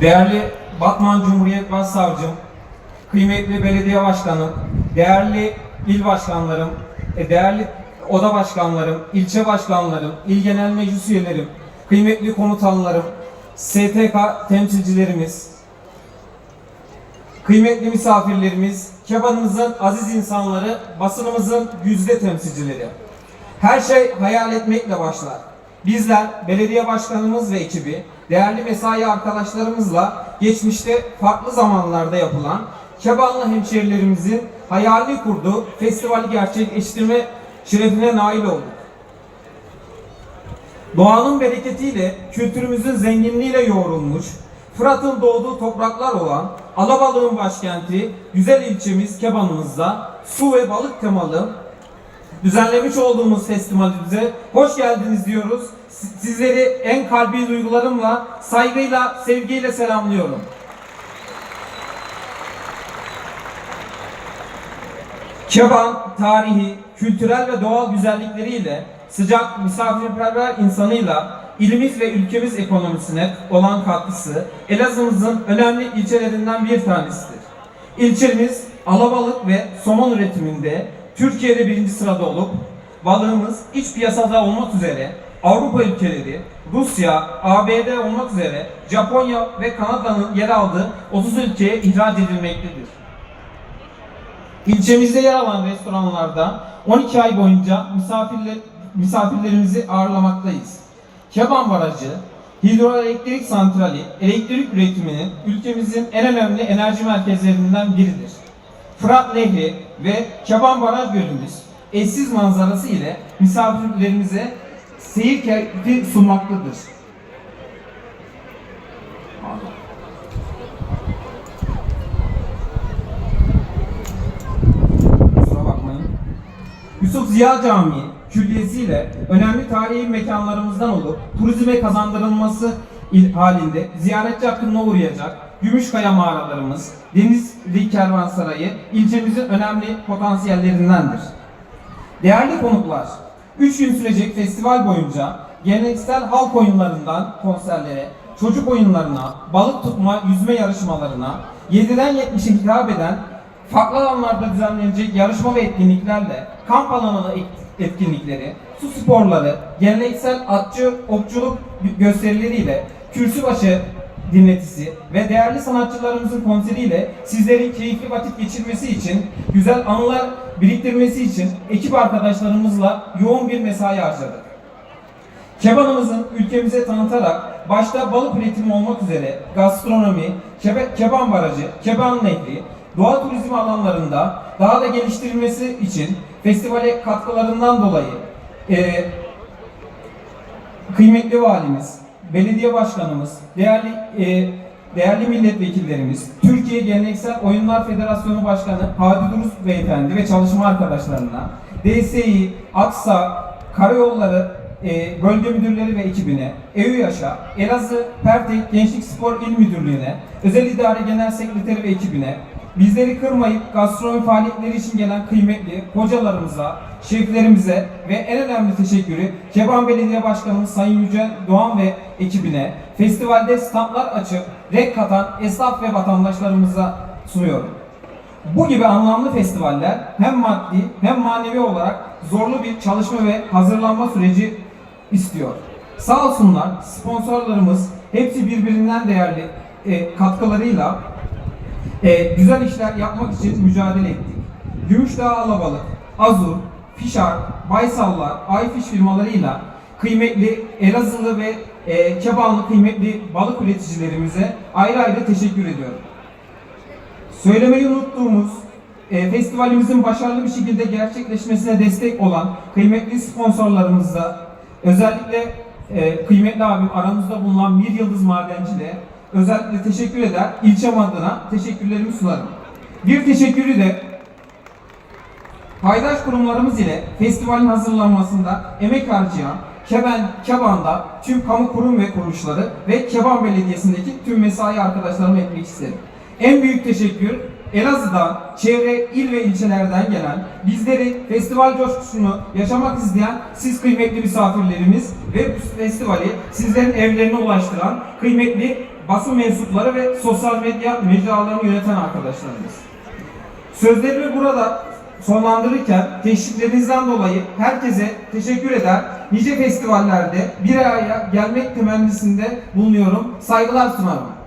Değerli Batman Cumhuriyet Başsavcım, kıymetli belediye başkanım, değerli il başkanlarım, e, değerli oda başkanlarım, ilçe başkanlarım, il genel meclis üyelerim, kıymetli komutanlarım, STK temsilcilerimiz, kıymetli misafirlerimiz, Kebanımızın aziz insanları, basınımızın yüzde temsilcileri. Her şey hayal etmekle başlar. Bizler, belediye başkanımız ve ekibi, değerli mesai arkadaşlarımızla geçmişte farklı zamanlarda yapılan Kebanlı hemşehrilerimizin hayalini kurduğu festivali gerçekleştirme şerefine nail olduk. Doğanın bereketiyle, kültürümüzün zenginliğiyle yoğrulmuş, Fırat'ın doğduğu topraklar olan Alabalık'ın başkenti, güzel ilçemiz Kebanımızda su ve balık temalı düzenlemiş olduğumuz festivalimize hoş geldiniz diyoruz. Si- Sizleri en kalbi duygularımla, saygıyla, sevgiyle selamlıyorum. Keban, tarihi, kültürel ve doğal güzellikleriyle, sıcak, misafirperver insanıyla ilimiz ve ülkemiz ekonomisine olan katkısı Elazığ'ımızın önemli ilçelerinden bir tanesidir. İlçemiz alabalık ve somon üretiminde Türkiye'de birinci sırada olup balığımız iç piyasada olmak üzere Avrupa ülkeleri, Rusya, ABD olmak üzere Japonya ve Kanada'nın yer aldığı 30 ülkeye ihraç edilmektedir. İlçemizde yer alan restoranlarda 12 ay boyunca misafirler, misafirlerimizi ağırlamaktayız. Keban Barajı, hidroelektrik santrali, elektrik üretiminin ülkemizin en önemli enerji merkezlerinden biridir. Fırat Nehri ve Keban Baraj Gölümüz eşsiz manzarası ile misafirlerimize seyir keyfi sunmaktadır. Yusuf Ziya Camii külliyesiyle önemli tarihi mekanlarımızdan olup turizme kazandırılması halinde ziyaretçi hakkında uğrayacak Gümüşkaya mağaralarımız, Denizli Kervansarayı ilçemizin önemli potansiyellerindendir. Değerli konuklar, 3 gün sürecek festival boyunca geleneksel halk oyunlarından konserlere, çocuk oyunlarına, balık tutma, yüzme yarışmalarına, 7'den 70'e hitap eden farklı alanlarda düzenlenecek yarışma ve etkinliklerle kamp alanı et- etkinlikleri, su sporları, geleneksel atçı, okçuluk gösterileriyle kürsübaşı dinletisi ve değerli sanatçılarımızın konseriyle sizlerin keyifli vakit geçirmesi için, güzel anılar biriktirmesi için ekip arkadaşlarımızla yoğun bir mesai harcadık. Kebanımızın ülkemize tanıtarak başta balık üretimi olmak üzere gastronomi, kebe, keban barajı, keban nehri, doğa turizmi alanlarında daha da geliştirilmesi için festivale katkılarından dolayı e, kıymetli valimiz, belediye başkanımız, değerli e, değerli milletvekillerimiz, Türkiye Geleneksel Oyunlar Federasyonu Başkanı Hadi Duruz Beyefendi ve çalışma arkadaşlarına, DSİ, AKSA, Karayolları e, bölge müdürleri ve ekibine, EÜYAŞ'a, Elazığ Pertek Gençlik Spor İl Müdürlüğü'ne, Özel İdare Genel Sekreteri ve ekibine, bizleri kırmayıp gastronomi faaliyetleri için gelen kıymetli hocalarımıza, şeflerimize ve en önemli teşekkürü Keban Belediye Başkanımız Sayın Yücel Doğan ve ekibine festivalde standlar açıp renk katan esnaf ve vatandaşlarımıza sunuyorum. Bu gibi anlamlı festivaller hem maddi hem manevi olarak zorlu bir çalışma ve hazırlanma süreci istiyor. Sağ olsunlar sponsorlarımız hepsi birbirinden değerli e, katkılarıyla e, güzel işler yapmak için mücadele ettik. Gümüşdağ Alabalık, Azur, Fişar, Baysallar, Ayfiş firmalarıyla kıymetli Elazığlı ve e, Kebanlı kıymetli balık üreticilerimize ayrı ayrı teşekkür ediyorum. Söylemeyi unuttuğumuz e, festivalimizin başarılı bir şekilde gerçekleşmesine destek olan kıymetli sponsorlarımıza özellikle e, kıymetli abim aramızda bulunan Bir Yıldız Madenci de özellikle teşekkür eder. İlçem adına teşekkürlerimi sunarım. Bir teşekkürü de paydaş kurumlarımız ile festivalin hazırlanmasında emek harcayan Keban, Keban'da tüm kamu kurum ve kuruluşları ve Keban Belediyesi'ndeki tüm mesai arkadaşlarıma etmek isterim. En büyük teşekkür Elazığ'dan, çevre il ve ilçelerden gelen, bizleri festival coşkusunu yaşamak isteyen siz kıymetli misafirlerimiz ve bu festivali sizlerin evlerine ulaştıran kıymetli basın mensupları ve sosyal medya mecralarını yöneten arkadaşlarımız. Sözlerimi burada sonlandırırken teşviklerinizden dolayı herkese teşekkür eder. Nice festivallerde bir araya gelmek temennisinde bulunuyorum. Saygılar sunarım.